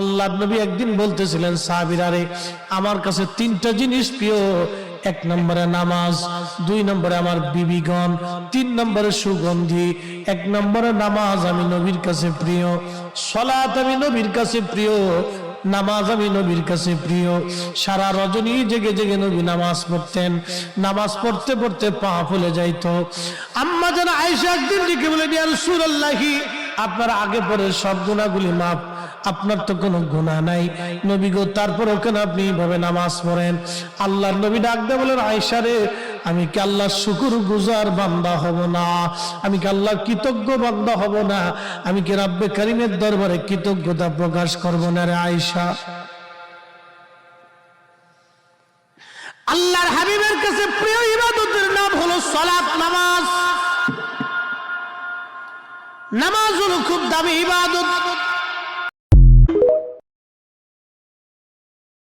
আল্লাহ নবী একদিন বলতেছিলেন সাহাবিরারে আমার কাছে তিনটা জিনিস প্রিয়। এক নম্বরে নামাজ, দুই নম্বরে আমার বিবিগণ, তিন নম্বরে সুগন্ধি, এক নম্বরে নামাজ আমি নবীর কাছে প্রিয় সলাত আমি নবীর কাছে প্রিয়। নামাজ আমি নবীর কাছে প্রিয়। সারা রজনী জেগে জেগে নবী নামাজ পড়তেন। নামাজ পড়তে পড়তে পা ফুলে যাইতো। আম্মা যেন আয়সা একদিন ডেকে বলে নিয়ে সুরাল্লাহি আপনার আগে পরে সব গুণাগুলি মাপ আপনার তো কোনো গুণা নাই। নবী গো তারপর ওখানে আপনি এইভাবে নামাজ পড়েন? আল্লাহর নবী ডাক দিয়ে বলেন আয়সা রে আমি কি আল্লাহ শুকুর গুজার বান্দা হব না? আমি কি আল্লাহ কৃতজ্ঞ বান্দা হব না? আমি কি রাব্বে কারিমের দরবারে কৃতজ্ঞতা প্রকাশ করব না রে আয়সা আল্লাহর হাবিবের কাছে প্রিয় ইবাদতের নাম হলো সলাৎ নামাজ। নামাজ হলো খুব দামি ইবাদত।